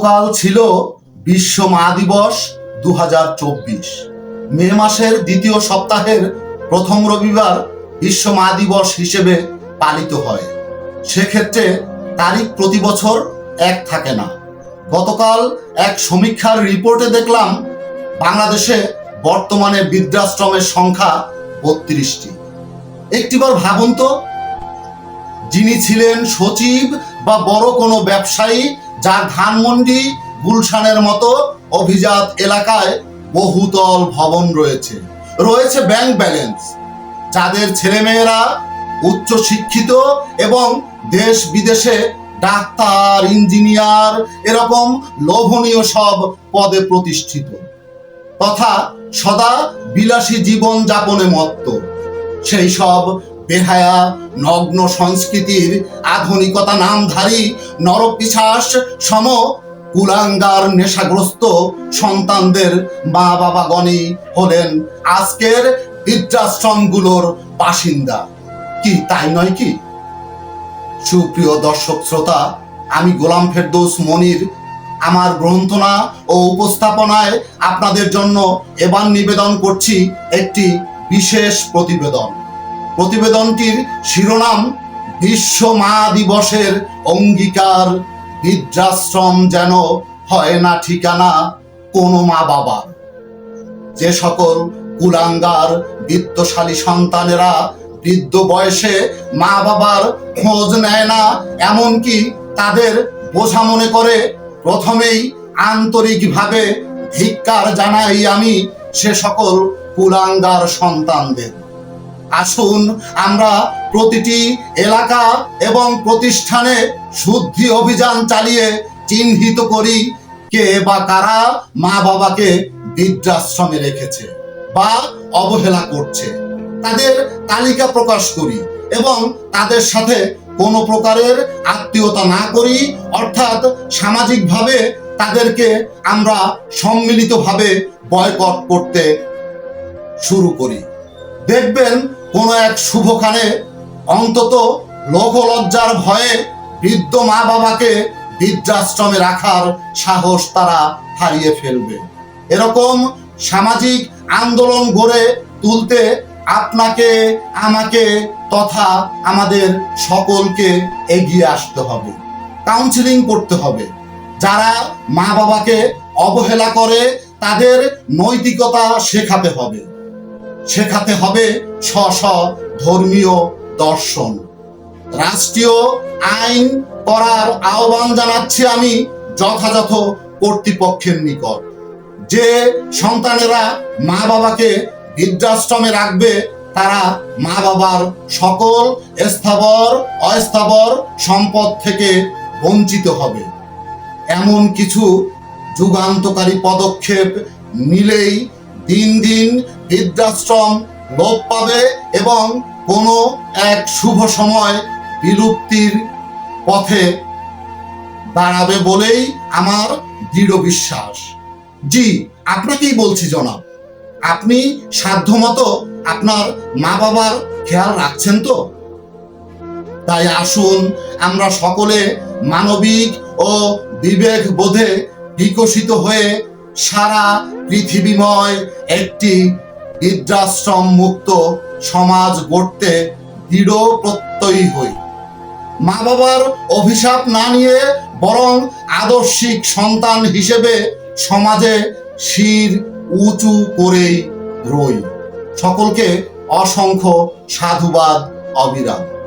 গতকাল ছিল বিশ্ব মা দিবস দু মে মাসের দ্বিতীয় সপ্তাহের প্রথম রবিবার বিশ্ব মা দিবস হিসেবে পালিত হয়। সেক্ষেত্রে তারিখ প্রতি বছর এক থাকে না। গতকাল এক সমীক্ষার রিপোর্টে দেখলাম, বাংলাদেশে বর্তমানে বৃদ্ধাশ্রমের সংখ্যা বত্রিশটি। একটিবার ভাবুন তো, যিনি ছিলেন সচিব বা বড় কোনো ব্যবসায়ী যার ধানমন্ডি গুলশানের মতো অভিজাত এলাকায় বহুতল ভবন রয়েছে। রয়েছে ব্যাংক ব্যালেন্স যাদের ছেলেমেয়েরা উচ্চ শিক্ষিত এবং দেশ বিদেশে ডাক্তার, ইঞ্জিনিয়ার এরকম লোভনীয় সব পদে প্রতিষ্ঠিত। তথা সদা বিলাসী জীবন যাপনে মত্ত। সেই সব বেহায়া, নগ্ন সংস্কৃতির আধুনিকতা নামধারী নরপিশাস সম কুলাঙ্গার নেশাগ্রস্ত সন্তানদের মা বাবা বাবাগণই হলেন আজকের বৃদ্ধাশ্রমগুলোর বাসিন্দা। কি তাই নয় কি? সুপ্রিয় দর্শক শ্রোতা, আমি গোলাম ফেরদৌস মনির। আমার গ্রন্থনা ও উপস্থাপনায় আপনাদের জন্য এবার নিবেদন করছি একটি বিশেষ প্রতিবেদন। প্রতিবেদনটির শিরোনাম বিশ্ব মা দিবসের অঙ্গীকার, বৃদ্ধাশ্রম যেন হয় না ঠিকানা কোনো মা বাবার। যে সকল কুলাঙ্গার বিত্তশালী সন্তানেরা বৃদ্ধ বয়সে মা বাবার খোঁজ নেয় না, এমনকি তাদের বোঝা মনে করে, প্রথমেই আন্তরিকভাবে ধিক্কার জানাই আমি সে সকল কুলাঙ্গার সন্তানদের। আসুন আমরা প্রতিটি এলাকা এবং প্রতিষ্ঠানে শুদ্ধি অভিযান চালিয়ে চিহ্নিত করি কে বা কারা মা বাবাকে বৃদ্ধাশ্রমে রেখেছে বা অবহেলা করছে। তাদের তালিকা প্রকাশ করি এবং তাদের সাথে কোনো প্রকারের আত্মীয়তা না করি, অর্থাৎ সামাজিকভাবে তাদেরকে আমরা সম্মিলিতভাবে বয়কট করতে শুরু করি। দেখবেন কোনো এক শুভখানে অন্তত লোকলজ্জার ভয়ে বৃদ্ধ মা বাবাকে বৃদ্ধাশ্রমে রাখার সাহস তারা হারিয়ে ফেলবে। এরকম সামাজিক আন্দোলন গড়ে তুলতে আপনাকে, আমাকে তথা আমাদের সকলকে এগিয়ে আসতে হবে কাউন্সিলিং করতে হবে। যারা মা বাবাকে অবহেলা করে তাদের নৈতিকতা শেখাতে হবে। শেখাতে হবে স্ব স্ব ধর্মীয় দর্শন। রাষ্ট্রীয় আইন করার আহ্বান জানাচ্ছি আমি যথাযথ কর্তৃপক্ষের নিকট। যে সন্তানেরা মা বাবাকে বৃদ্ধাশ্রমে রাখবে, তারা মা বাবার সকল স্থাবর, অস্থাবর সম্পদ থেকে বঞ্চিত হবে। এমন কিছু যুগান্তকারী পদক্ষেপ নিলেই দিন দিন বৃদ্ধাশ্রম লোপ পাবে এবং কোনো এক শুভ সময় বিলুপ্তির পথে দাঁড়াবে বলেই আমার দৃঢ় বিশ্বাস। জি, আপনাকেই বলছি জনাব, আপনি সাধ্যমতো আপনার মা বাবার খেয়াল রাখছেন তো? তাই আসুন, আমরা সকলে মানবিক ও বিবেক বোধে বিকশিত হয়ে সারা পৃথিবীময় একটি বৃদ্ধাশ্রম মুক্ত সমাজ গড়তে দৃঢ় প্রত্যয়ী হই। মা বাবার অভিশাপ না নিয়ে বরং আদর্শিক সন্তান হিসেবে সমাজে শির উঁচু করেই রই। সকলকে অসংখ্য সাধুবাদ, অবিরাম।